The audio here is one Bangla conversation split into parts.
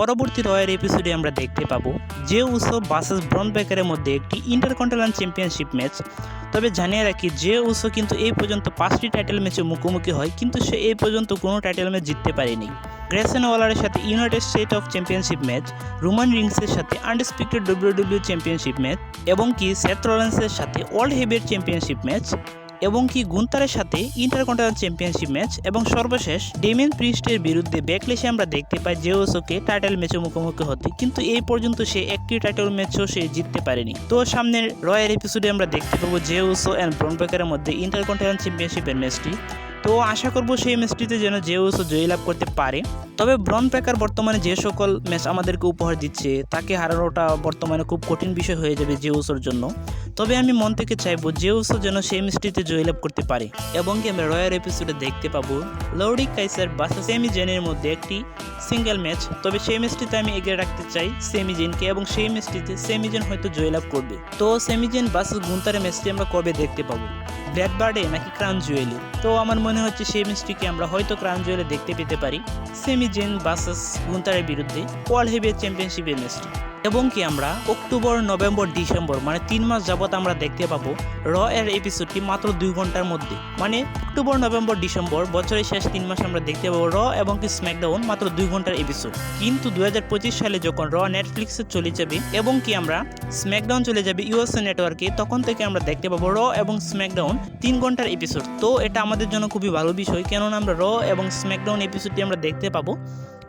পরবর্তী রয়ের এপিসোডে আমরা দেখতে পাবো যে উৎসব বাসেস ব্রন বেকারের মধ্যে একটি ইন্টারকন্টিনেন্টাল চ্যাম্পিয়নশিপ ম্যাচ তবে জানিয়ে রাখি যে উৎস কিন্তু এই পর্যন্ত পাঁচটি টাইটেল ম্যাচে মুখোমুখি হয়, কিন্তু সে এই পর্যন্ত কোনো টাইটেল ম্যাচ জিততে পারেনি। গ্রেসন ওয়ালারের সাথে United State of championship match Roman রিংসের সাথে আনডিসপিক্টেড ডব্লিউডব্লিউ চ্যাম্পিয়নশিপ ম্যাচ এবং কি সেথ রলেন্সের সাথে ওয়ার্ল্ড হেভিয়ার চ্যাম্পিয়নশিপ ম্যাচ এবং কি গুন্তারের সাথে ইন্টারকন্টিনেন্টাল চ্যাম্পিয়নশিপ ম্যাচ এবং সর্বশেষ ডেমিন প্রিস্টের বিরুদ্ধে ব্যাকলেসে আমরা দেখতে পাই যে ওসোকে টাইটেল ম্যাচে মুখোমুখি হতে। কিন্তু এই পর্যন্ত সে একটি টাইটেল ম্যাচও সে জিততে পারেনি। তো সামনের রয়্যাল এপিসোডে আমরা দেখতে পাবো যে ওসো অ্যান্ড ব্রনবেকারের মধ্যে ইন্টারকন্টিনেন্টাল চ্যাম্পিয়নশিপের ম্যাচটি তো আশা করব সেই ম্যাচটিতে যেন ওসো জয়লাভ করতে পারে। তবে ব্রন প্যাকার বর্তমানে যে সকল ম্যাচ আমাদেরকে উপহার দিচ্ছে, তাকে হারানোটা বর্তমানে খুব কঠিন বিষয় হয়ে যাবে যে ওসোর জন্য। তবে আমি মন থেকে চাইব ওসো যেন সেই ম্যাচটিতে জয়লাভ করতে পারে। এবং কি আমরা রয়্যাল এপিসোডে দেখতে পাবো লৌরিক কাইসার বাসা সেমি জেনের মধ্যে একটি সিঙ্গেল ম্যাচ তবে সেই ম্যাচটিতে আমি এগিয়ে রাখতে চাই সেমিজিনকে এবং সেই ম্যাচটিতে সেমিজেন হয়তো জয়লাভ করবে। তো সেমিজেন বাসেস গুন্তারের ম্যাচটি আমরা কবে দেখতে পাবো? ব্ল্যাক বার্ডে নাকি ক্রাউন জুয়েলি তো আমার মনে হচ্ছে সেই ম্যাচটিকে আমরা হয়তো ক্রাউন জুয়েলে দেখতে পেতে পারি। সেমিজেন বাসেস গুন্তারের বিরুদ্ধে ওয়ার্ল্ড হেভিয়ার চ্যাম্পিয়নশিপের ম্যাচটি এবং কি আমরা অক্টোবর, নভেম্বর, ডিসেম্বর মানে তিন মাস যাবত আমরা দেখতে পাবো র এর এপিসোডটি মাত্র দুই ঘণ্টার মধ্যে। মানে অক্টোবর, নভেম্বর, ডিসেম্বর, বছরের শেষ তিন মাস আমরা দেখতে পাবো র এবং কি স্ম্যাকডাউন মাত্র দুই ঘণ্টার এপিসোড কিন্তু দুই হাজার পঁচিশ সালে যখন র নেটফ্লিক্সে চলে যাবে এবং কি আমরা স্ম্যাকডাউন চলে যাবে ইউএসএ নেটওয়ার্কে তখন থেকে আমরা দেখতে পাবো র এবং স্ম্যাকডাউন তিন ঘণ্টার এপিসোড তো এটা আমাদের জন্য খুবই ভালো বিষয়, কেননা আমরা র এবং স্ম্যাকডাউন এপিসোডটি আমরা দেখতে পাবো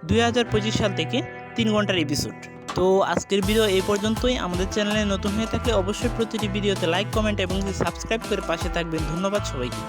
দুই হাজার পঁচিশ সাল থেকে তিন ঘণ্টার এপিসোড তো আজকের ভিডিও এই পর্যন্তই। আমাদের চ্যানেলে নতুন হয়ে থাকলে অবশ্যই প্রতিটি ভিডিওতে লাইক কমেন্ট এবং সাবস্ক্রাইব করে পাশে থাকবেন। ধন্যবাদ সবাইকে।